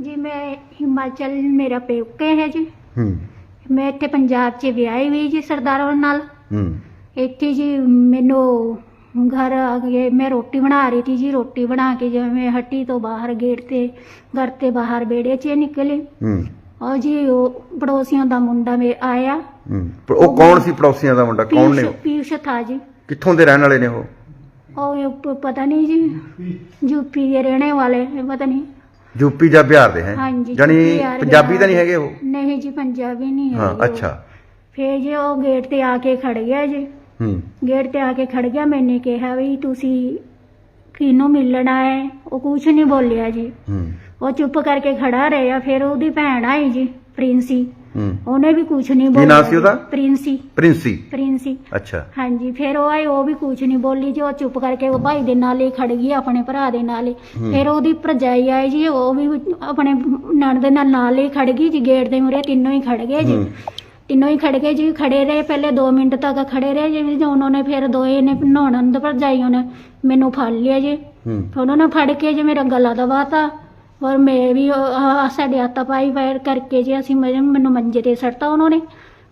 ਜੀ ਮੈਂ ਹਿਮਾਚਲ ਮੇਰਾ ਪੇਕੇ ਹੈ ਜੀ। ਹੂੰ। ਮੈਂ ਇੱਥੇ ਪੰਜਾਬ 'ਚ ਵਿਆਹੀ ਹੋਈ ਜੀ ਸਰਦਾਰਾਂ ਨਾਲ। ਹੂੰ। ਇੱਥੇ ਜੀ ਮੈਨੂੰ ਘਰ ਆ ਕੇ ਮੈਂ ਰੋਟੀ ਬਣਾ ਰਹੀ ਸੀ ਜੀ ਰੋਟੀ ਬਣਾ ਕੇ ਜਿਵੇਂ ਮੈਂ ਹੱਟੀ ਤੋਂ ਬਾਹਰ ਗੇਟ ਤੇ ਘਰ ਤੇ ਬਾਹਰ ਬੇੜੇ 'ਚ ਨਿਕਲੀ। ਹੂੰ। ਉਹ ਜੀ ਉਹ ਪੜੋਸੀਆਂ ਦਾ ਮੁੰਡਾ ਮੇ ਆਇਆ। ਹੂੰ। ਪਰ ਉਹ ਕੌਣ ਸੀ ਪੜੋਸੀਆਂ ਦਾ ਮੁੰਡਾ? ਕੌਣ ਨੇ ਉਹ? ਪੀਯੂਸ਼ ਥਾ ਜੀ। ਕਿੱਥੋਂ ਦੇ ਰਹਿਣ ਵਾਲੇ ਨੇ ਉਹ? ਉਹ ਇਹ ਪ- ਪਤਾ ਨਹੀਂ ਜੀ। ਯੂਪੀ ਦੇ ਰਹਿਣੇ ਵਾਲੇ ਹੈ, ਪਤਾ ਨਹੀਂ। ਯੂਪੀ ਜਾਂ ਬਿਹਾਰ ਦੇ ਹੈ? ਹਾਂਜੀ ਬਿਹਾਰ, ਪੰਜਾਬੀ ਤਾਂ ਨਹੀਂ। ਹੈਗੇ ਉਹ? ਨਹੀਂ ਜੀ ਪੰਜਾਬੀ ਨਹੀਂ ਹੈ ਉਹ। ਅੱਛਾ। ਫਿਰ ਜੀ ਉਹ ਗੇਟ ਤੇ ਆ ਕੇ ਖੜ ਗਿਆ ਜੀ। ਹੂੰ। ਗੇਟ ਤੇ ਆ ਕੇ ਖੜ ਗਿਆ ਮੈਨੇ ਕਿਹਾ ਵੀ ਤੁਸੀਂ ਕਿਹਨੂੰ ਮਿਲਣਾ ਹੈ? ਉਹ ਕੁਝ ਨਹੀਂ ਬੋਲਿਆ ਜੀ। ਹੂੰ। ਉਹ ਚੁੱਪ ਕਰਕੇ ਖੜਾ ਰਿਹਾ ਫਿਰ ਉਹਦੀ ਭੈਣ ਆਈ ਜੀ ਪ੍ਰਿੰਸੀ। ਹੂੰ। ਉਹਨੇ ਵੀ ਕੁਝ ਨਹੀਂ ਬੋਲਿਆ ਨਾਂ ਸੀ ਉਹਦਾ? ਪ੍ਰਿੰਸੀ। ਪ੍ਰਿੰਸੀ। ਪ੍ਰਿੰਸੀ। ਅੱਛਾ। ਹਾਂਜੀ ਫਿਰ ਉਹ ਆਈ ਉਹ ਵੀ ਕੁਝ ਨਹੀਂ ਬੋਲੀ ਜੀ ਉਹ ਚੁੱਪ ਕਰਕੇ ਉਹ ਭਾਈ ਦੇ ਨਾਲ ਹੀ ਖੜ ਗਈ ਆਪਣੇ ਭਰਾ ਦੇ ਨਾਲ। ਹੀ। ਫਿਰ ਉਹਦੀ ਭਰਜਾਈ ਆਈ ਜੀ ਉਹ ਵੀ ਆਪਣੇ ਨਣ ਦੇ ਨਾਲ ਨਾਲ ਹੀ ਖੜ ਗਈ ਜੀ ਗੇਟ ਦੇ ਮੂਹਰੇ ਤਿੰਨੋਂ ਹੀ ਖੜ ਗਏ ਜੀ। ਹੂੰ। ਤਿੰਨੋਂ ਹੀ ਖੜ ਗਏ ਜੀ ਖੜੇ ਰਹੇ ਪਹਿਲੇ 2 ਮਿੰਟ ਤੱਕ ਖੜੇ ਰਹੇ ਜਿਵੇਂ ਜੀ ਉਹਨਾਂ ਨੇ ਫਿਰ ਦੋਏ ਨੇ ਨਹਾਉਣ ਦੇ ਭਰਜਾਈ ਉਹਨੇ ਮੈਨੂੰ ਫੜ ਲਿਆ ਜੀ। ਹੂੰ। ਉਹਨਾਂ ਨੇ ਫੜ ਕੇ ਜੀ ਮੇਰਾ ਗਲਾ ਦਬਾਤਾ। ਔਰ ਮੈਂ ਵੀ ਸਾਡੇ ਹੱਥ ਪਾਈ ਵਾਇਰ ਕਰਕੇ ਜੀ ਅਸੀਂ ਮੈਂ- ਮੈਨੂੰ ਮੰਜੇ ਤੇ ਸੱਟਤਾ ਉਹਨਾਂ। ਨੇ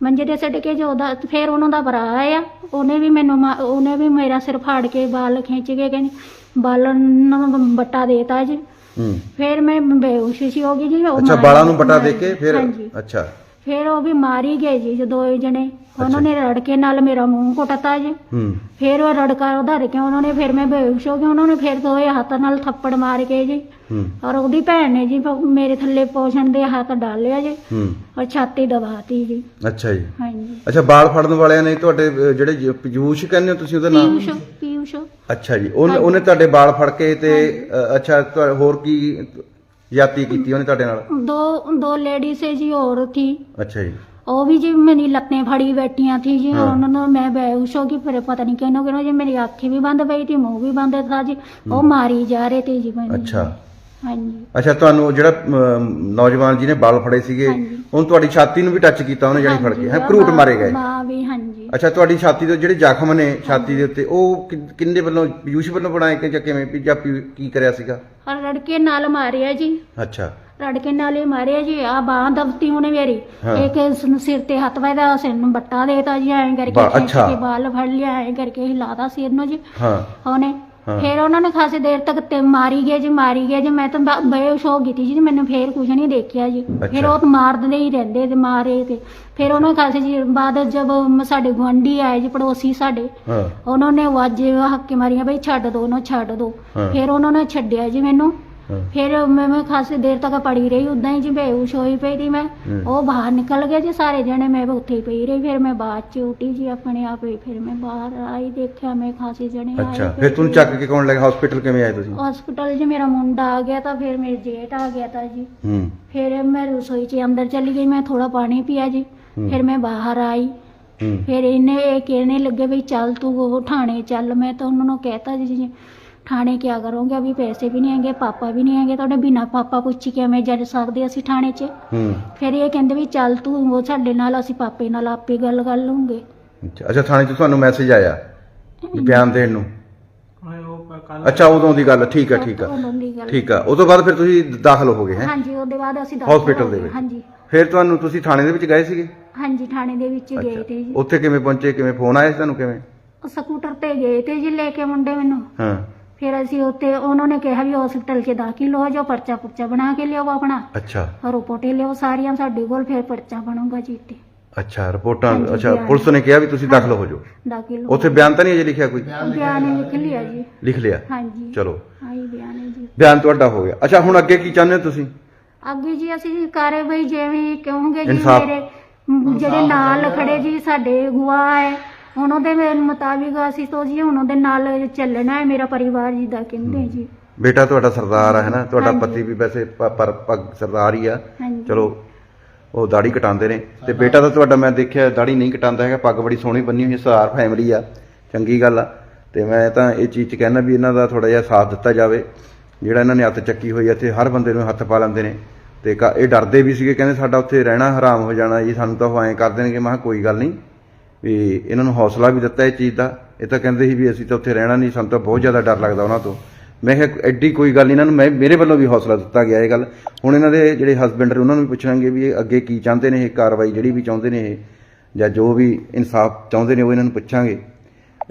ਮੰਜੇ ਤੇ ਸੱਟ ਕੇ ਜੋ ਉਹਦਾ ਫਿਰ ਉਹਨਾਂ ਦਾ ਭਰਾ ਆਇਆ। ਉਹਨੇ ਵੀ ਮੈਨੂੰ ਮਾ- ਉਹਨੇ ਵੀ ਮੇਰਾ ਸਿਰ ਫਾੜ ਕੇ ਬਾਲ ਖਿੱਚ ਕੇ ਕਹਿੰਦੀ ਬਾਲ ਨੂੰ ਬੱਟਾ ਦੇਤਾ ਜੀ। ਹੂੰ। ਫਿਰ ਮੈਂ ਬੇਹੋਸ਼ ਸੀ ਹੋ ਗਈ ਜੀ। ਉਹ ਅੱਛਾ ਬਾਲਾਂ ਨੂੰ ਬਟਾ ਦੇ ਕੇ ਫਿਰ ਹਾਂਜੀ। ਅੱਛਾ। ਫਿਰ ਉਹ ਵੀ ਮਾਰੀ ਗਏ ਜੀ ਜੋ ਦੋ ਜਣੇ। ਉਹਨਾਂ। ਨੇ ਰੜਕੇ ਨਾਲ ਮੇਰਾ ਮੂੰਹ ਕੁੱਟਤਾ ਜੀ। ਹੂੰ। ਫਿਰ ਉਹ ਰੜਕਾ ਉਧਾਰ ਕੇ ਉਹਨਾਂ ਨੇ ਫਿਰ ਮੈਂ ਬੇਹੋਸ਼ ਹੋ ਗਈ ਉਹਨਾਂ ਨੇ ਫਿਰ ਦੋਏ ਹੱਥ ਨਾਲ ਥੱਪੜ ਮਾਰ ਕੇ ਜੀ। ਹੂੰ। ਔਰ ਉਹਦੀ ਭੈਣ ਨੇ ਜੀ ਪ- ਮੇਰੇ ਥੱਲੇ ਪੋਸ਼ਣ ਦੇ ਹੱਥ ਡਾਲਿਆ ਜੀ। ਹੂੰ। ਔਰ ਛਾਤੀ ਦਬਾਤੀ ਜੀ। ਅੱਛਾ ਜੀ। ਹਾਂਜੀ। ਅੱਛਾ ਬਾਲ ਫੜਨ ਵਾਲਿਆਂ ਨੇ ਤੁਹਾਡੇ ਅਹ, ਜਿਹੜੇ ਜ- ਪੀਯੂਸ਼ ਕਹਿੰਦੇ ਹੋ ਤੁਸੀਂ ਉਹਦਾ ਨਾਮ? ਪੀਯੂਸ਼ ਪੀਯੂਸ਼। ਅੱਛਾ ਜੀ। ਉਹਨੇ। ਉਹਨੇ ਤੁਹਾਡੇ ਬਾਲ ਫੜ ਕੇ ਤੇ ਅ, ਅੱਛਾ ਤੁਹਾ- ਹੋਰ ਕੀ याती की थी उन्हें ਤੁਹਾਡੇ ਨਾਲ दो दो लेडीज है जी और थी ਅੱਛਾ ਜੀ वो भी जी मेरी लत्तें फड़ी बैठी थी जी हाँ। उन्होंने मैं बेहोश होगी फिर पता नहीं कहना कहना जी मेरी आँखें भी बंद पई थी मुंह भी बंद था जी वो मारी जा रहे थे जी मैंने ਅੱਛਾ हाँ जी ਅੱਛਾ ਤੁਹਾਨੂੰ ਜਿਹੜਾ ਅਮ, ਨੌਜਵਾਨ ਜੀ ਨੇ ਬਾਲ ਫੜੇ ਸੀਗੇ ਹਾਂਜੀ। ਉਹਨੂੰ ਤੁਹਾਡੀ ਛਾਤੀ ਨੂੰ ਵੀ ਟੱਚ ਕੀਤਾ ਉਹਨੇ ਜਾਨੀ ਫੜ ਕੇ ਹੈ ਘਰੂਟ ਮਾਰੇ ਗਏ ਮਾਂ ਵੀ ਹਾਂ ਅੱਛਾ ਤੁਹਾਡੀ ਛਾਤੀ ਤੋਂ ਜਿਹੜੇ ਜ਼ਖਮ ਨੇ ਛਾਤੀ ਦੇ ਉੱਤੇ ਉਹ ਕਿੰਨੇ ਵੱਲੋਂ ਪਿਊਸ਼ ਵੱਲੋਂ ਬਣਾਏ ਕਿ ਜਾਂ ਕਿਵੇਂ? ਵੀ ਜਾਂ ਕੀ ਕਰਿਆ ਸੀਗਾ? ਹਰ ਰੜਕੇ ਨਾਲ ਮਾਰਿਆ ਜੀ। ਅੱਛਾ। ਰੜਕੇ ਨਾਲ ਹੀ ਮਾਰਿਆ ਜੀ। ਆ ਬਾਹ ਦਬਤੀ ਉਹਨੇ ਮੇਰੀ। ਹਾਂ। ਇੱਕ ਸਿਰ ਤੇ ਹੱਥ ਵਾਇਦਾ ਸਿਰ ਨੂੰ ਬੱਟਾ ਦੇਤਾ ਜੀ ਐਂ ਕਰਕੇ ਬਾ- ਬਾਲ ਫੜ ਲਿਆ ਐਂ ਕਰਕੇ ਹਿਲਾਦਾ ਸਿਰ ਨੂੰ ਜੀ। ਹਾਂ। ਉਹਨੇ ਫਿਰ ਉਹਨਾਂ ਨੇ ਖਾਸੀ ਦੇਰ ਤੱਕ ਤੇ ਮਾਰੀ ਗਏ ਜੀ ਮਾਰੀ ਗਏ ਜੀ। ਮੈਂ ਤਾਂ ਬ- ਬੇਹੋਸ਼ ਹੋ ਗਈ ਸੀ ਜੀ ਮੈਨੂੰ ਫੇਰ ਕੁਝ ਨਹੀਂ ਦੇਖਿਆ ਜੀ। ਫਿਰ। ਉਹ ਮਾਰਦੇ ਹੀ ਰਹਿੰਦੇ ਤੇ ਮਾਰੇ ਤੇ। ਫਿਰ ਉਹਨਾਂ ਖਾਸੀ ਜੀ ਬਾਅਦ ਜਦ ਸਾਡੇ ਗੁਆਂਢੀ ਆਏ ਜੀ ਪੜੋਸੀ ਸਾਡੇ। ਹਾਂ। ਉਹਨਾਂ ਨੇ ਵਾਜ ਹੱਕੇ ਮਾਰੀਆਂ ਬਈ ਛੱਡ ਦੋ ਉਹਨੂੰ ਛੱਡ ਦੋ। ਹਾਂ। ਫਿਰ ਉਹਨਾਂ ਨੇ ਛੱਡਿਆ ਜੀ ਮੈਨੂੰ। ਹਾਂ। ਫਿਰ ਮੈਂ ਮੈਂ ਖਾਸੀ ਦੇਰ ਤੱਕ ਪੜੀ ਰਹੀ ਉਦਾਂ ਹੀ ਜੀ ਬੇਹੋਸ਼ ਹੋਈ ਪਈ ਸੀ ਮੈਂ। ਹੂੰ। ਉਹ ਬਾਹਰ ਨਿਕਲ ਗਏ ਜੀ ਸਾਰੇ ਜਣੇ ਮੈਂ ਉੱਥੇ ਹੀ ਪਈ ਰਹੀ। ਫਿਰ ਮੈਂ ਬਾਅਦ ਚ ਉੱਠੀ ਜੀ ਆਪਣੇ ਆਪ ਹੀ ਫਿਰ ਮੈਂ ਬਾਹਰ ਆਈ ਦੇਖਿਆ ਮੈਂ ਖਾਸੀ ਜਣੇ ਆਏ ਅੱਛਾ ਫਿਰ ਤੁਹਾਨੂੰ ਚੱਕ ਕੇ ਕੌਣ ਲੈ ਗਿਆ? ਹਸਪੀਟਲ ਕਿਵੇਂ ਆਏ ਤੁਸੀਂ? ਹਸਪੀਟਲ 'ਚ ਮੇਰਾ ਮੁੰਡਾ ਆ ਗਿਆ ਤਾਂ ਫਿਰ ਮੇਰੇ ਜੇਠ ਆ ਗਿਆ ਤਾਂ ਜੀ। ਹੂੰ। ਫਿਰ ਮੈਂ ਰਸੋਈ 'ਚ ਅੰਦਰ ਚਲੀ ਗਈ ਮੈਂ ਥੋੜਾ ਪਾਣੀ ਪੀਆ ਜੀ। ਹੂੰ। ਫਿਰ ਮੈਂ ਬਾਹਰ ਆਈ। ਹੂੰ। ਫਿਰ ਇਹਨੇ ਇਹ ਕਹਿਣੇ ਲੱਗੇ ਵੀ ਚੱਲ ਤੂੰ ਉਹ ਥਾਣੇ ਚੱਲ ਮੈਂ ਤਾਂ ਉਹਨਾਂ ਨੂੰ ਕਹਿਤਾ ਜੀ ਜੀ ਥਾਣੇ ਕਿਆ ਕਰੋਗੇ? ਅਭੀ ਪੈਸੇ ਵੀ ਨਹੀਂ ਹੈਗੇ ਪਾਪਾ ਵੀ ਨਹੀਂ ਹੈਗੇ। ਤੁਹਾਡੇ ਬਿਨਾ ਪਾਪਾ ਪੁੱਛੀ ਕਿਵੇਂ ਜਾ ਸਕਦੇ ਅਸੀਂ ਥਾਣੇ 'ਚ? ਹੂੰ। ਫਿਰ ਇਹ ਕਹਿੰਦੇ ਵੀ ਚੱਲ ਤੂੰ ਉਹ ਸਾਡੇ ਨਾਲ ਅਸੀਂ ਪਾਪੇ ਨਾਲ ਆਪੇ ਗੱਲ ਕਰ ਲਵਾਂਗੇ ਅੱਛਾ ਅੱਛਾ ਥਾਣੇ 'ਚ ਤੁਹਾਨੂੰ ਮੈਸੇਜ ਆਇਆ ਵੀ ਬਿਆਨ ਦੇਣ ਨੂੰ? ਅੱਛਾ ਉਦੋਂ ਦੀ ਗੱਲ ਠੀਕ ਆ ਠੀਕ ਆ। ਉਦੋਂ ਦੀ ਗੱਲ। ਠੀਕ ਆ ਉਹ ਤੋਂ ਬਾਅਦ ਫਿਰ ਤੁਸੀਂ ਦਾਖਲ ਹੋ ਗਏ ਹੈ? ਹਾਂਜੀ ਉਹਦੇ ਬਾਅਦ ਅਸੀਂ Hospital ਹੋ ਦੇ ਗਏ। ਵਿੱਚ? ਹਾਂਜੀ। ਫਿਰ ਤੁਹਾਨੂੰ ਤੁਸੀਂ ਥਾਣੇ ਦੇ ਵਿੱਚ ਗਏ ਸੀਗੇ? ਹਾਂਜੀ ਥਾਣੇ ਦੇ ਵਿੱਚ ਗਏ ਤੇ ਜੀ। ਉੱਥੇ ਕਿਵੇਂ ਪਹੁੰਚੇ ਕਿਵੇਂ ਫੋਨ ਆਇਆ ਸੀ ਤੁਹਾਨੂੰ ਕਿਵੇਂ? ਉਹ ਸਕੂਟਰ ਤੇ ਗਏ ਤੇ ਜੀ ਲੈ ਕੇ ਮੁੰਡੇ ਮੈਨੂੰ। ਹਾਂ। ਫਿਰ ਅਸੀਂ ਉੱਥੇ ਉਹਨਾਂ ਨੇ ਕਿਹਾ ਵੀ ਹਸਪੀਟਲ 'ਚ ਦਾਖਲ ਹੋ ਜਾਓ ਪਰਚਾ ਪੁਰਚਾ ਬਣਾ ਕੇ ਲਿਆਓ ਆਪਣਾ। ਅੱਛਾ। ਰਿਪੋਰਟੇ ਲਿਆਓ ਸਾਰੀਆਂ ਸਾਡੇ ਕੋਲ ਫਿਰ ਪਰਚਾ ਬਣੂਗਾ ਜੀ ਤੇ ਅੱਛਾ ਰਿਪੋਰਟਾਂ ਹਾਂਜੀ, ਅੱਛਾ ਬਿਆਨ। ਪੁਲਿਸ ਨੇ ਕਿਹਾ ਵੀ ਤੁਸੀਂ ਦਾਖਲ ਹੋ ਜਾਓ। ਦਾਖਲ ਹੋ ਉੱਥੇ ਬਿਆਨ ਤਾਂ ਨਹੀਂ ਅਜੇ ਲਿਖਿਆ ਕੋਈ? ਬਿਆਨ ਲਿਖ ਲਿਆ ਜੀ। ਲਿਖ ਲਿਆ। ਹਾਂਜੀ। ਚਲੋ। ਆਈ ਬਿਆਨ ਹੈ ਜੀ। ਬਿਆਨ ਤੁਹਾਡਾ ਹੋ ਗਿਆ। ਅੱਛਾ ਹੁਣ ਅੱਗੇ ਕੀ ਚਾਹੁੰਦੇ ਹੋ ਤੁਸੀਂ? ਅੱਗੇ ਜੀ ਅਸੀਂ ਕਾਰਵਾਈ ਜਿਵੇਂ ਕਹੋਗੇ ਜੀ ਇਨਸਾਫ਼। ਮੇਰੇ ਮ, ਜਿਹੜੇ ਨਾਲ ਖੜੇ ਜੀ ਸਾਡੇ ਗਵਾਹ ਹੈ। ਉਹਨਾਂ ਦੇ ਮੁਤਾਬਿਕ ਅਸੀਂ ਤੋਂ ਜੀ ਉਹਨਾਂ ਦੇ ਨਾਲ ਚੱਲਣਾ ਹੈ ਮੇਰਾ ਪਰਿਵਾਰ ਜੀ ਦਾ ਕਹਿੰਦੇ ਜੀ। ਬੇਟਾ ਤੁਹਾਡਾ ਸਰਦਾਰ ਹੈ ਨਾ? ਤੁਹਾਡਾ ਹਾਂਜੀ। ਪਤੀ ਵੀ ਵੈਸੇ ਪ- ਪਰ ਪੱਗ ਸਰਦਾਰ ਹੀ ਆ। ਹਾਂਜੀ। ਚਲੋ ਉਹ ਦਾੜੀ ਕਟਾਉਂਦੇ ਨੇ। ਤੇ ਬੇਟਾ ਤਾਂ ਤੁਹਾਡਾ ਮੈਂ ਦੇਖਿਆ ਦਾੜੀ ਨਹੀਂ ਕਟਾਉਂਦਾ ਹੈਗਾ ਪੱਗ ਬੜੀ ਸੋਹਣੀ ਬੰਨੀ ਹੋਈ ਹੈ ਸਰਦਾਰ ਫੈਮਿਲੀ ਆ। ਚੰਗੀ ਗੱਲ ਆ। ਤੇ ਮੈਂ ਤਾਂ ਇਹ ਚੀਜ਼ 'ਚ ਕਹਿਣਾ ਵੀ ਇਹਨਾਂ ਦਾ ਥੋੜਾ ਜਿਹਾ ਸਾਥ ਦਿੱਤਾ ਜਾਵੇ। ਜਿਹੜਾ ਇਹਨਾਂ ਨੇ ਹੱਥ ਚੱਕੀ ਹੋਈ ਆ ਤੇ ਹਰ ਬੰਦੇ ਨੂੰ ਹੱਥ ਪਾ ਲੈਂਦੇ ਨੇ। ਤੇ ਕ- ਇਹ ਡਰਦੇ ਵੀ ਸੀਗੇ ਕਹਿੰਦੇ ਸਾਡਾ ਉੱਥੇ ਰਹਿਣਾ ਹਰਾਮ ਹੋ ਜਾਣਾ ਜੀ ਸਾਨੂੰ ਤਾਂ ਉਹ ਐਂ ਕਰ ਦੇਣਗੇ। ਮੈਂ ਕਿਹਾ ਕੋਈ ਗੱਲ ਨਹੀਂ। ਵੀ ਇਹਨਾਂ ਨੂੰ ਹੌਸਲਾ ਵੀ ਦਿੱਤਾ ਇਹ ਚੀਜ਼ ਦਾ। ਇਹ ਤਾਂ ਕਹਿੰਦੇ ਸੀ ਵੀ ਅਸੀਂ ਤਾਂ ਉੱਥੇ ਰਹਿਣਾ ਨਹੀਂ ਸਾਨੂੰ ਤਾਂ ਬਹੁਤ ਜ਼ਿਆਦਾ ਡਰ ਲੱਗਦਾ ਉਹਨਾਂ ਤੋਂ। ਮੈਂ ਕਿਹਾ ਐਡੀ ਕੋਈ ਗੱਲ ਇਹਨਾਂ ਨੂੰ ਮੈਂ ਮੇਰੇ ਵੱਲੋਂ ਵੀ ਹੌਸਲਾ ਦਿੱਤਾ ਗਿਆ ਇਹ ਗੱਲ। ਹੁਣ ਇਹਨਾਂ ਦੇ ਜਿਹੜੇ ਹਸਬੰਡ ਨੇ ਉਹਨਾਂ ਨੂੰ ਵੀ ਪੁੱਛਾਂਗੇ ਵੀ ਇਹ ਅੱਗੇ ਕੀ ਚਾਹੁੰਦੇ ਨੇ ਇਹ ਕਾਰਵਾਈ ਜਿਹੜੀ ਵੀ ਚਾਹੁੰਦੇ ਨੇ ਇਹ ਜਾਂ ਜੋ ਵੀ ਇਨਸਾਫ ਚਾਹੁੰਦੇ ਨੇ ਉਹ ਇਹਨਾਂ ਨੂੰ ਪੁੱਛਾਂਗੇ।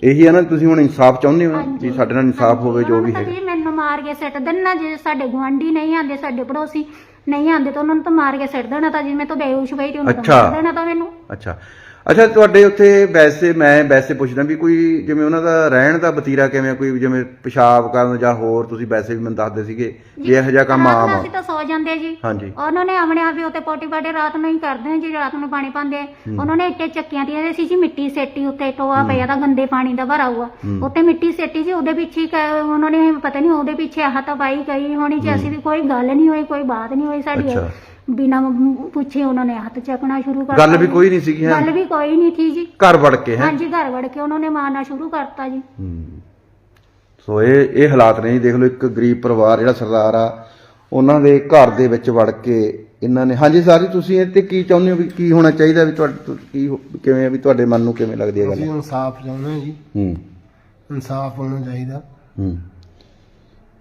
ਇਹੀ ਹੈ ਨਾ ਤੁਸੀਂ ਹੁਣ ਇਨਸਾਫ ਚਾਹੁੰਦੇ ਹੋ? ਵੀ ਸਾਡੇ ਨਾਲ ਇਨਸਾਫ ਹੋਵੇ ਜੋ ਵੀ ਹੈ ਜੀ ਮੈਨੂੰ ਮਾਰ ਕੇ ਸਿੱਟ ਦੇਣਾ ਜੇ ਸਾਡੇ ਗੁਆਂਢੀ ਨਹੀਂ ਆਂਦੇ ਸਾਡੇ ਪੜੋਸੀ ਨਹੀਂ ਆਂਦੇ ਤਾਂ ਉਹਨਾਂ ਨੂੰ ਤਾਂ ਮਾਰ ਕੇ ਸਿੱਟ ਦੇਣਾ ਤਾਂ ਜੀ ਮੈਂ ਤਾਂ ਬੇਹੋਸ਼ ਤੇ ਉਹਨਾਂ ਨੂੰ ਦੇਣਾ ਤਾਂ ਮੈਨੂੰ। ਅੱਛਾ। ਅੱਛਾ ਤੁਹਾਡੇ ਉੱਥੇ ਵੈਸੇ ਮੈਂ ਵੈਸੇ ਪੁੱਛਦਾ ਵੀ ਕੋਈ ਜਿਵੇਂ ਉਹਨਾਂ ਦਾ ਰਹਿਣ ਦਾ ਵਤੀਰਾ ਕਿਵੇਂ ਆ? ਕੋਈ ਜਿਵੇਂ ਪਿਸ਼ਾਬ ਕਰਨ ਜਾਂ ਹੋਰ ਤੁਸੀਂ ਵੈਸੇ ਵੀ ਮੈਨੂੰ ਦੱਸਦੇ ਸੀਗੇ ਵੀ ਇਹੋ ਜਿਹਾ ਕੰਮ ਆਮ ਆ। ਅਸੀਂ ਤਾਂ ਸੌ ਜਾਂਦੇ ਜੀ। ਹਾਂਜੀ। ਉਹਨਾਂ ਨੇ ਆਪਣੇ ਆਪ ਹੀ ਉੱਤੇ ਪੋਟੀ ਪਾਟੇ ਰਾਤ ਨੂੰ ਹੀ ਕਰਦੇ ਜੀ ਰਾਤ ਨੂੰ ਪਾਣੀ ਪਾਉਂਦੇ ਉਹਨਾਂ ਨੇ ਇੱਟੇ ਚੱਕੀਆਂ ਦੀ ਸੀ ਜੀ ਮਿੱਟੀ ਸੇਟੀ ਉੱਤੇ ਟੋਆ ਪਿਆ ਤਾਂ ਗੰਦੇ ਪਾਣੀ ਦਾ ਭਰਾ ਹੁਆ ਹੂੰ। ਉੱਤੇ ਮਿੱਟੀ ਸੇਟੀ ਜੀ ਉਹਦੇ ਪਿੱਛੇ ਹੀ ਕ- ਉਹਨਾਂ ਨੇ ਪਤਾ ਨਹੀਂ ਉਹਦੇ ਪਿੱਛੇ ਆਹ ਤਾਂ ਪਾਈ ਗਈ ਹੋਣੀ ਜੀ ਅਸੀਂ ਵੀ ਕੋਈ ਗੱਲ ਨਹੀਂ ਹੋਈ ਕੋਈ ਬਾਤ ਨਹੀਂ ਹੋਈ ਸਾਡੀ। ਅੱਛਾ। ਬਿਨਾ ਪੁੱਛੇ ਉਹਨਾਂ ਨੇ ਹੱਥ ਚੱਕਣਾ ਸ਼ੁਰੂ ਕਰ ਗੱਲ ਵੀ ਕੋਈ ਨਹੀਂ ਸੀਗੀ ਗੱਲ ਹੈ ਵੀ ਕੋਈ ਨਹੀਂ ਥੀ ਜੀ। ਘਰ ਵੜ ਕੇ ਹੈ? ਹਾਂਜੀ ਘਰ ਵੜ ਕੇ ਉਹਨਾਂ ਨੇ ਮਾਰਨਾ ਸ਼ੁਰੂ ਕਰਤਾ ਜੀ। ਸੋ ਇਹ ਇਹ ਹਾਲਾਤ ਨੇ ਜੀ। ਦੇਖ ਲਓ ਇੱਕ ਗਰੀਬ ਪਰਿਵਾਰ ਜਿਹੜਾ ਸਰਦਾਰ ਆ ਉਹਨਾਂ ਦੇ ਘਰ ਦੇ ਵਿੱਚ ਵੜ ਕੇ ਇਹਨਾਂ ਨੇ ਹਾਂਜੀ ਸਾਰੀ ਤੁਸੀਂ ਇਹ ਤੇ ਕੀ ਚਾਹੁੰਦੇ ਹੋ ਵੀ ਕੀ ਹੋਣਾ ਚਾਹੀਦਾ ਵੀ ਤੁਹਾਡੇ ਕੀ ਹੋ- ਕਿਵੇਂ ਆ ਵੀ ਤੁਹਾਡੇ ਮਨ ਨੂੰ ਕਿਵੇਂ ਲੱਗਦੀ ਹੈ ਅਸੀਂ ਗੱਲ ਇਨਸਾਫ ਚਾਹੁੰਦੇ ਹਾਂ ਜੀ। ਹੂੰ। ਇਨਸਾਫ ਹੋਣਾ ਚਾਹੀਦਾ। ਹੂੰ।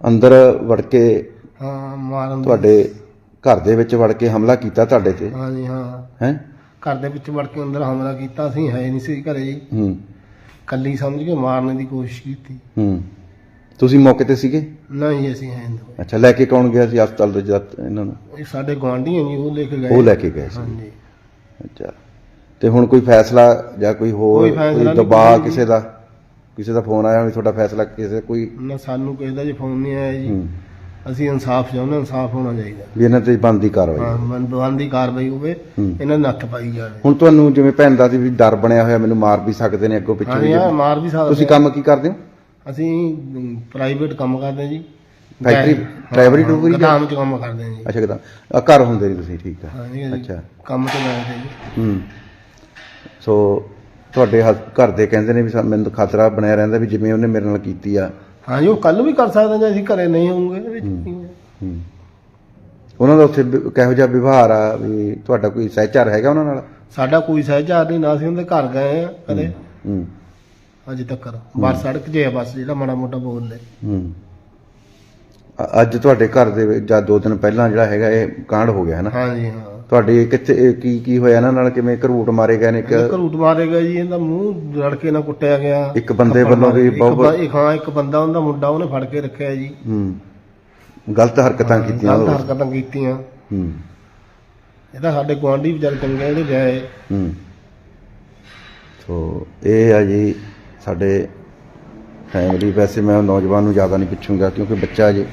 ਅੰਦਰ ਵੜ ਕੇ ਹਾਂ ਮਾਰਨ ਦੀ- ਤੁਹਾਡੇ ਘਰ ਦੇ ਵਿੱਚ ਵੜ ਕੇ ਹਮਲਾ ਕੀਤਾ ਤੁਹਾਡੇ ਤੇ? ਹਾਂ ਜੀ ਹਾਂ। ਹੈ? ਘਰ ਦੇ ਵਿੱਚ ਵੜ ਕੇ ਅੰਦਰ ਹਮਲਾ ਕੀਤਾ ਅਸੀਂ ਹੈ ਨਹੀਂ ਸੀ ਘਰੇ। ਜੀ ਹੂੰ। ਕੱਲੀ ਸਮਝ ਕੇ ਮਾਰਨ ਦੀ ਕੋਸ਼ਿਸ਼ ਕੀਤੀ। ਹੂੰ। ਤੁਸੀਂ ਮੌਕੇ ਤੇ ਸੀਗੇ? ਨਹੀਂ ਅਸੀਂ ਹੈ ਨਹੀਂ। ਅੱਛਾ ਲੈ ਕੇ ਕੌਣ ਗਿਆ ਸੀ ਹਸਪਤਾਲ ਦੇ ਜਦ ਇਹਨਾਂ ਨੂੰ? ਇਹ ਸਾਡੇ ਗੁਆਂਢੀ ਹੈ ਜੀ ਉਹ ਲੈ ਕੇ ਗਏ। ਉਹ ਲੈ ਕੇ ਗਏ ਸੀ। ਹਾਂਜੀ। ਅੱਛਾ। ਤੇ ਹੁਣ ਕੋਈ ਫੈਸਲਾ ਜਾਂ ਕੋਈ ਹੋਰ ਕੋਈ ਫੈਸਲਾ ਕੋਈ ਨਹੀਂ ਦਬਾਅ ਕਿਸੇ ਦਾ? ਕਿਸੇ ਦਾ ਫੋਨ ਆਇਆ ਵੀ ਤੁਹਾਡਾ ਫੈਸਲਾ ਕਿਸੇ ਕੋਈ? ਨਾ ਸਾਨੂੰ ਕਿਸੇ ਦਾ ਜੀ ਫੋਨ ਨਹੀਂ ਆਇਆ ਜੀ। ਹੂੰ, ਅਸੀਂ ਇਨਸਾਫ ਚਾਹੁੰਦੇ ਹਾਂ, ਇਨਸਾਫ ਹੋਣਾ ਚਾਹੀਦਾ। ਵੀ ਇਹਨਾਂ ਤੇ ਬੰਦੀ ਹਾਂ ਕਾਰਵਾਈ ਮਨਦਵਾਨ ਦੀ ਕਾਰਵਾਈ ਹੋਵੇ ਹੂੰ। ਇਹਨਾਂ ਨੂੰ ਨੱਥ ਪਾਈ ਜਾਵੇ। ਹੁਣ ਤੁਹਾਨੂੰ ਜਿਵੇਂ ਭੈਣ ਦਾ ਸੀ ਵੀ ਡਰ ਬਣਿਆ ਹੋਇਆ ਮੈਨੂੰ ਮਾਰ ਵੀ ਸਕਦੇ ਨੇ ਅੱਗੋਂ ਪਿੱਛੋਂ ਹਾਂਜੀ ਹਾਂ ਮਾਰ ਵੀ ਸਕਦੇ ਤੁਸੀਂ ਹਾਂ। ਕੰਮ ਕੀ ਕਰਦੇ ਹੋ? ਅਸੀਂ ਪ੍ਰਾਈਵੇਟ ਕੰਮ ਕਰਦੇ ਹਾਂ ਜੀ। ਫੈਕਟਰੀ ਹਾਂ, ਡਰਾਈਵਰੀ ਹਾਂ, ਡਰੂਵਰੀ ਜਾਂ- ਗੋਦਾਮ ਚ ਕੰਮ ਕਰਦੇ ਹਾਂ ਜੀ। ਅੱਛਾ ਕਿਦਾਂ ਘਰ ਹੁੰਦੇ ਨੇ ਤੁਸੀਂ ਠੀਕ ਆ। ਹਾਂਜੀ ਹਾਂਜੀ। ਅੱਛਾ। ਕੰਮ ਤੇ ਗਏ ਤੇ ਜੀ। ਹੂੰ। ਸੋ ਤੁਹਾਡੇ ਹਸ- ਘਰ ਦੇ ਕਹਿੰਦੇ ਨੇ ਵੀ ਸਾ- ਮੈਨੂੰ ਤਾਂ ਖਤਰਾ ਬਣਿਆ ਰਹਿੰਦਾ ਵੀ ਜਿਵੇਂ ਉਹਨੇ ਮੇਰੇ ਨਾਲ ਕੀਤੀ ਆ। ਹਾਂਜੀ ਉਹ ਕੱਲ ਵੀ ਕਰ ਸਕਦੇ ਜੇ ਅਸੀਂ ਘਰੇ ਨਹੀਂ ਹੋਵਾਂਗੇ ਇਹਦੇ ਵਿੱਚ ਕੀ ਹੈ? ਹੂੰ। ਉਹਨਾਂ ਦਾ ਉੱਥੇ ਵਿ- ਕਿਹੋ ਜਿਹਾ ਵਿਵਹਾਰ ਆ ਵੀ ਤੁਹਾਡਾ ਕੋਈ ਸਹਿਚਾਰ ਹੈਗਾ ਉਹਨਾਂ ਨਾਲ? ਸਾਡਾ ਕੋਈ ਸਹਿਜਾਰ ਨਹੀਂ ਨਾ ਅਸੀਂ ਉਹਦੇ ਘਰ ਗਏ ਆ ਕਦੇ। ਹੂੰ। ਅਜੇ ਤੱਕ। ਬਾਹਰ ਸੜਕ 'ਚ ਹੈ ਬਸ ਜਿਹੜਾ ਮਾੜਾ ਮੋਟਾ ਬੋਲਦੇ ਹੂੰ। ਅ- ਅੱਜ ਤੁਹਾਡੇ ਘਰ ਦੇ ਵਿੱਚ ਜਾਂ ਦੋ ਦਿਨ ਪਹਿਲਾਂ ਜਿਹੜਾ ਹੈਗਾ ਇਹ ਕਾਂਡ ਹੋ ਗਿਆ ਹੈ ਨਾ? ਹਾਂਜੀ ਹਾਂ। ਤੁਹਾਡੇ ਕਿੱਥੇ ਕੀ ਕੀ ਹੋਇਆ? ਇਹਨਾਂ ਨਾਲ ਕਿਵੇਂ ਘਰੂਟ ਮਾਰੇ ਗਏ ਨੇ? ਇੱਕ ਘਰੂਟ ਮਾਰੇ ਗਿਆ ਜੀ ਇਹਦਾ ਮੂੰਹ ਲੜਕੇ ਨਾਲ ਕੁੱਟਿਆ ਗਿਆ। ਇੱਕ ਬੰਦੇ ਵੱਲੋਂ ਵੀ ਬਹੁਤ- ਇੱਕ ਹਾਂ ਇੱਕ ਬੰਦਾ ਉਹਦਾ ਮੁੰਡਾ ਉਹਨੇ ਫੜ ਕੇ ਰੱਖਿਆ ਜੀ। ਹੂੰ। ਗਲਤ ਹਰਕਤਾਂ ਕੀਤੀਆਂ ਗਲਤ। ਹਰਕਤਾਂ ਕੀਤੀਆਂ। ਹੂੰ। ਇਹ ਤਾਂ ਸਾਡੇ ਗੁਆਂਢੀ ਵਿਚਾਰੇ ਚੰਗੇ ਜਿਹੜੇ ਗਏ ਹੂੰ। ਸੋ ਇਹ ਆ ਜੀ ਸਾਡੇ ਫੈਮਿਲੀ ਵੈਸੇ ਮੈਂ ਨੌਜਵਾਨ ਨੂੰ ਜ਼ਿਆਦਾ ਨਹੀਂ ਪੁੱਛੂੰਗਾ ਕਿਉਂਕਿ ਬੱਚਾ ਜੀ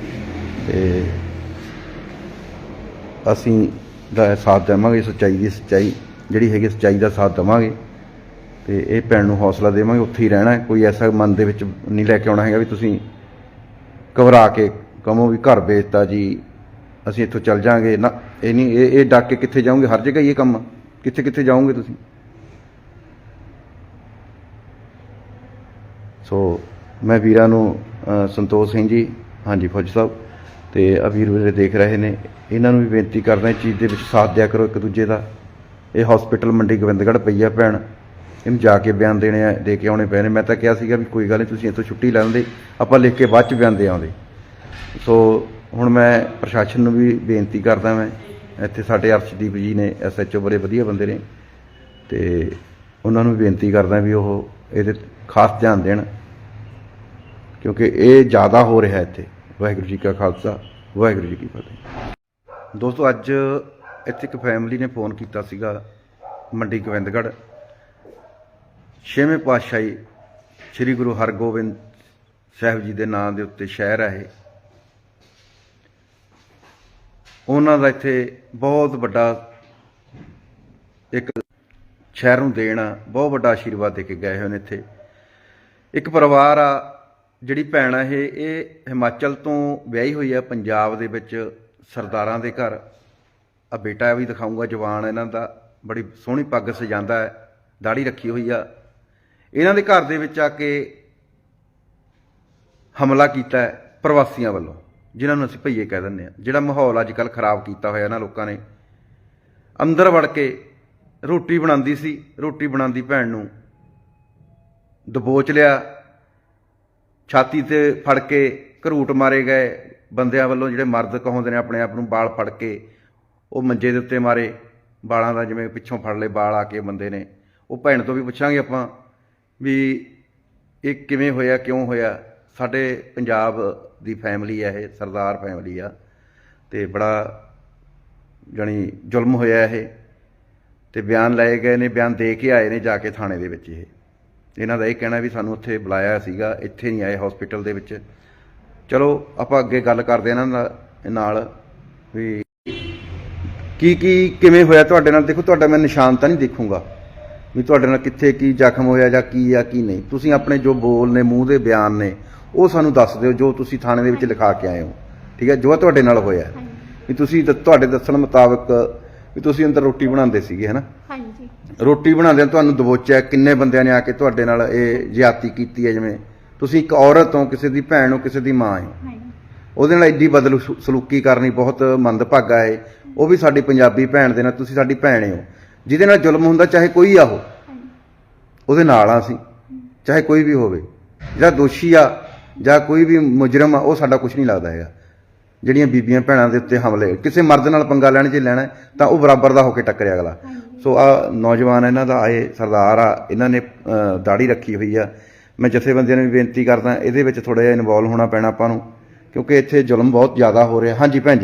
ਤੇ ਅਸੀਂ ਦਾ ਸਾਥ ਦੇਵਾਂਗੇ, ਸੱਚਾਈ ਦੀ ਸੱਚਾਈ, ਜਿਹੜੀ ਹੈਗੀ ਸੱਚਾਈ ਦਾ ਸਾਥ ਦੇਵਾਂਗੇ। ਤੇ ਇਹ ਭੈਣ ਨੂੰ ਹੌਸਲਾ ਦੇਵਾਂਗੇ, ਉੱਥੇ ਹੀ ਰਹਿਣਾ ਕੋਈ ਐਸਾ ਮਨ ਦੇ ਵਿੱਚ ਨਹੀਂ ਲੈ ਕੇ ਆਉਣਾ ਹੈਗਾ ਵੀ ਤੁਸੀਂ ਘਬਰਾ ਕੇ ਕਹੋ ਵੀ ਘਰ ਵੇਚਤਾ ਜੀ, ਅਸੀਂ ਇੱਥੋਂ ਚੱਲ ਜਾਾਂਗੇ। ਨਾ, ਇਹ ਨਹੀਂ, ਇਹ ਇਹ ਡੱਕ ਕੇ ਕਿੱਥੇ ਜਾਓਗੇ? ਹਰ ਜਗ੍ਹਾ ਹੀ ਇਹ ਕੰਮ। ਕਿੱਥੇ ਕਿੱਥੇ ਜਾਓਗੇ ਤੁਸੀਂ? ਸੋ, ਮੈਂ ਵੀਰਾਂ ਨੂੰ ਸੰਤੋਖ ਸਿੰਘ ਜੀ, ਹਾਂਜੀ, ਫੌਜੀ ਸਾਹਿਬ। ਤੇ ਅਵੀਰ ਵੀਰੇ ਦੇਖ ਰਹੇ ਨੇ। ਇਹਨਾਂ ਨੂੰ ਵੀ ਬੇਨਤੀ ਕਰਦਾ ਇਸ ਚੀਜ਼ ਦੇ ਵਿੱਚ ਸਾਥ ਦਿਆ ਕਰੋ ਇੱਕ ਦੂਜੇ ਦਾ। ਇਹ ਹਸਪੀਟਲ ਮੰਡੀ ਗੋਬਿੰਦਗੜ੍ਹ ਪਈ ਆ ਭੈਣ। ਇਹਨੂੰ ਜਾ ਕੇ ਬਿਆਨ ਦੇਣੇ ਆ, ਦੇ ਕੇ ਆਉਣੇ ਪਏ ਨੇ ਮੈਂ ਤਾਂ ਕਿਹਾ ਸੀਗਾ ਵੀ ਕੋਈ ਗੱਲ ਨਹੀਂ, ਤੁਸੀਂ ਇੱਥੋਂ ਛੁੱਟੀ ਲੈ ਲੈਂਦੇ ਆਪਾਂ ਲਿਖ ਕੇ ਬਾਅਦ ਚ ਬਿਆਨ ਦੇ ਆਉਂਦੇ। ਸੋ ਹੁਣ ਮੈਂ ਪ੍ਰਸ਼ਾਸਨ ਨੂੰ ਵੀ ਬੇਨਤੀ ਕਰਦਾ ਮੈਂ। ਇੱਥੇ ਸਾਡੇ ਅਰਸ਼ਦੀਪ ਜੀ ਨੇ ਐਸਐਚਓ ਬੜੇ ਵਧੀਆ ਬੰਦੇ ਨੇ। ਤੇ ਉਹਨਾਂ ਨੂੰ ਵੀ ਬੇਨਤੀ ਕਰਦਾ ਵੀ ਉਹ ਇਹਦੇ ਖਾਸ ਧਿਆਨ ਦੇਣ। ਕਿਉਂਕਿ ਇਹ ਜ਼ਿਆਦਾ ਹੋ ਰਿਹਾ ਇੱਥੇ। ਵਾਹਿਗੁਰੂ ਜੀ ਕਾ ਖਾਲਸਾ, ਵਾਹਿਗੁਰੂ ਜੀ ਕੀ ਫਤਿਹ। ਦੋਸਤੋ, ਅੱਜ ਇੱਥੇ ਇੱਕ ਫੈਮਿਲੀ ਨੇ ਫੋਨ ਕੀਤਾ ਸੀਗਾ, ਮੰਡੀ ਗੋਬਿੰਦਗੜ੍ਹ। ਛੇਵੇਂ ਪਾਤਸ਼ਾਹੀ ਸ੍ਰੀ ਗੁਰੂ ਹਰਗੋਬਿੰਦ ਸਾਹਿਬ ਜੀ ਦੇ ਨਾਂ ਦੇ ਉੱਤੇ ਸ਼ਹਿਰ ਹੈ ਇਹ। ਉਹਨਾਂ ਦਾ ਇੱਥੇ ਬਹੁਤ ਵੱਡਾ ਇੱਕ ਸ਼ਹਿਰ ਨੂੰ ਦੇਣਾ ਬਹੁਤ ਵੱਡਾ ਆਸ਼ੀਰਵਾਦ ਦੇ ਕੇ ਗਏ ਹੋਏ ਨੇ ਇੱਥੇ। ਇੱਕ ਪਰਿਵਾਰ ਆ ਜਿਹੜੀ ਭੈਣ ਆ ਇਹ ਇਹ ਹਿਮਾਚਲ ਤੋਂ ਵਿਆਹੀ ਹੋਈ ਹੈ ਪੰਜਾਬ ਦੇ ਵਿੱਚ ਸਰਦਾਰਾਂ ਦੇ ਘਰ। ਆ ਬੇਟਾ ਵੀ ਦਿਖਾਊਂਗਾ, ਜਵਾਨ ਇਹਨਾਂ ਦਾ, ਬੜੀ ਸੋਹਣੀ ਪੱਗ ਸਜਾਉਂਦਾ ਹੈ ਦਾੜੀ ਰੱਖੀ ਹੋਈ ਆ। ਇਹਨਾਂ ਦੇ ਘਰ ਦੇ ਵਿੱਚ ਆ ਕੇ ਹਮਲਾ ਕੀਤਾ ਹੈ ਪ੍ਰਵਾਸੀਆਂ ਵੱਲੋਂ, ਜਿਨ੍ਹਾਂ ਨੂੰ ਅਸੀਂ ਭਈਏ ਕਹਿ ਦਿੰਦੇ ਆ ਜਿਹੜਾ ਮਾਹੌਲ ਅੱਜ ਕੱਲ ਖਰਾਬ ਕੀਤਾ ਹੋਇਆ ਇਹਨਾਂ ਲੋਕਾਂ ਨੇ। ਅੰਦਰ ਵੜ ਕੇ ਰੋਟੀ ਬਣਾਉਂਦੀ ਸੀ, ਰੋਟੀ ਬਣਾਉਂਦੀ ਭੈਣ ਨੂੰ ਦਬੋਚ ਲਿਆ। ਛਾਤੀ ਤੇ ਫੜ ਕੇ ਘਰੂਟ ਮਾਰੇ ਗਏ। ਬੰਦਿਆਂ ਵੱਲੋਂ ਜਿਹੜੇ ਮਰਦ ਕਹਾਉਂਦੇ ਨੇ ਆਪਣੇ ਆਪ ਨੂੰ ਬਾਲ ਫੜ ਕੇ, ਉਹ ਮੰਜੇ ਦੇ ਉੱਤੇ ਮਾਰੇ। ਵਾਲਾਂ ਦਾ ਜਿਵੇਂ ਪਿੱਛੋਂ ਫੜ ਲਏ, ਬਾਲ ਆ ਕੇ ਬੰਦੇ ਨੇ। ਉਹ ਭੈਣ ਤੋਂ ਵੀ ਪੁੱਛਾਂਗੇ ਆਪਾਂ ਵੀ ਇਹ ਕਿਵੇਂ ਹੋਇਆ, ਕਿਉਂ ਹੋਇਆ? ਸਾਡੇ ਪੰਜਾਬ ਦੀ ਫੈਮਿਲੀ ਹੈ ਇਹ, ਸਰਦਾਰ ਫੈਮਿਲੀ ਆ। ਤੇ ਬੜਾ ਜਾਣੀ ਜ਼ੁਲਮ ਹੋਇਆ ਇਹ। ਤੇ ਬਿਆਨ ਲਏ ਗਏ ਨੇ, ਬਿਆਨ ਦੇ ਕੇ ਆਏ ਨੇ ਜਾ ਕੇ ਥਾਣੇ ਦੇ ਵਿੱਚ ਇਹ। ਇਹਨਾਂ ਦਾ ਇਹ ਕਹਿਣਾ ਵੀ ਸਾਨੂੰ ਉੱਥੇ ਬੁਲਾਇਆ ਸੀਗਾ ਇੱਥੇ ਨਹੀਂ ਆਏ ਹਸਪੀਟਲ ਦੇ ਵਿੱਚ। ਚਲੋ ਆਪਾਂ ਅੱਗੇ ਗੱਲ ਕਰਦੇ ਇਹਨਾਂ ਨਾਲ ਨਾਲ ਵੀ ਕੀ ਕੀ ਕਿਵੇਂ ਹੋਇਆ ਤੁਹਾਡੇ ਨਾਲ? ਦੇਖੋ ਤੁਹਾਡਾ ਮੈਂ ਨਿਸ਼ਾਨ ਤਾਂ ਨਹੀਂ ਦੇਖੂੰਗਾ ਵੀ ਤੁਹਾਡੇ ਨਾਲ ਕਿੱਥੇ ਕੀ ਜ਼ਖਮ ਹੋਇਆ ਜਾਂ ਕੀ ਆ ਕੀ ਨਹੀਂ। ਤੁਸੀਂ ਆਪਣੇ ਜੋ ਬੋਲ ਨੇ ਮੂੰਹ ਦੇ ਬਿਆਨ ਨੇ ਉਹ ਸਾਨੂੰ ਦੱਸ ਦਿਓ ਜੋ ਤੁਸੀਂ ਥਾਣੇ ਦੇ ਵਿੱਚ ਲਿਖਾ ਕੇ ਆਏ ਹੋ। ਠੀਕ ਹੈ? ਜੋ ਤੁਹਾਡੇ ਨਾਲ ਹੋਇਆ। ਵੀ ਤੁਸੀਂ ਤੁਹਾਡੇ ਦੱਸਣ ਮੁਤਾਬਕ ਵੀ ਤੁਸੀਂ ਅੰਦਰ ਰੋਟੀ ਬਣਾਉਂਦੇ ਸੀਗੇ ਹਨਾ? ਹਾਂਜੀ। ਰੋਟੀ ਬਣਾਉਂਦਿਆਂ ਤੁਹਾਨੂੰ ਦਬੋਚਿਆ ਕਿੰਨੇ ਬੰਦਿਆਂ ਨੇ ਆ ਕੇ ਤੁਹਾਡੇ ਨਾਲ ਇਹ ਜ਼ਿਆਦਤੀ ਕੀਤੀ ਹੈ ਜਿਵੇਂ? ਤੁਸੀਂ ਇੱਕ ਔਰਤ ਹੋ ਕਿਸੇ ਦੀ ਭੈਣ ਹੋ ਕਿਸੇ ਦੀ ਮਾਂ ਹੋ। ਹਾਂਜੀ। ਉਹਦੇ ਨਾਲ ਐਡੀ ਬਦਲ ਸਲੂਕੀ ਕਰਨੀ ਬਹੁਤ ਮੰਦਭਾਗਾ ਹੈ। ਉਹ ਵੀ ਸਾਡੀ ਪੰਜਾਬੀ ਭੈਣ ਦੇ ਨਾਲ ਤੁਸੀਂ ਸਾਡੀ ਭੈਣ ਹੋ। ਜਿਹਦੇ ਨਾਲ ਜ਼ੁਲਮ ਹੁੰਦਾ ਚਾਹੇ ਕੋਈ ਆ ਉਹ। ਉਹਦੇ ਨਾਲ ਆ ਅਸੀਂ ਚਾਹੇ ਕੋਈ ਵੀ ਹੋਵੇ। ਜਿਹੜਾ ਦੋਸ਼ੀ ਆ ਜਾਂ ਕੋਈ ਵੀ ਮੁਜਰਮ ਆ ਉਹ ਸਾਡਾ ਕੁਝ ਨਹੀਂ ਲੱਗਦਾ ਹੈਗਾ। ਜਿਹੜੀਆਂ ਬੀਬੀਆਂ ਭੈਣਾਂ ਦੇ ਉੱਤੇ ਹਮਲੇ ਕਿਸੇ ਮਰਦ ਨਾਲ ਪੰਗਾ ਲੈਣ ਜੇ ਲੈਣਾ ਤਾਂ ਉਹ ਬਰਾਬਰ ਦਾ ਹੋ ਕੇ ਟੱਕਰੇ ਅਗਲਾ। ਸੋ ਆ ਨੌਜਵਾਨ ਇਹਨਾਂ ਦਾ ਆਏ ਸਰਦਾਰ ਆ ਇਹਨਾਂ ਨੇ ਦਾੜੀ ਰੱਖੀ ਹੋਈ ਆ। ਮੈਂ ਜਥੇਬੰਦੀਆਂ ਨੂੰ ਵੀ ਬੇਨਤੀ ਕਰਦਾ ਇਹਦੇ ਵਿੱਚ ਥੋੜਾ ਜਿਹਾ ਇਨਵੋਲਵ ਹੋਣਾ ਪੈਣਾ ਆਪਾਂ ਨੂੰ ਕਿਉਂਕਿ ਇੱਥੇ ਜ਼ੁਲਮ ਬਹੁਤ ਜ਼ਿਆਦਾ ਹੋ ਰਿਹਾ। ਹਾਂਜੀ ਭੈਣ ਜੀ।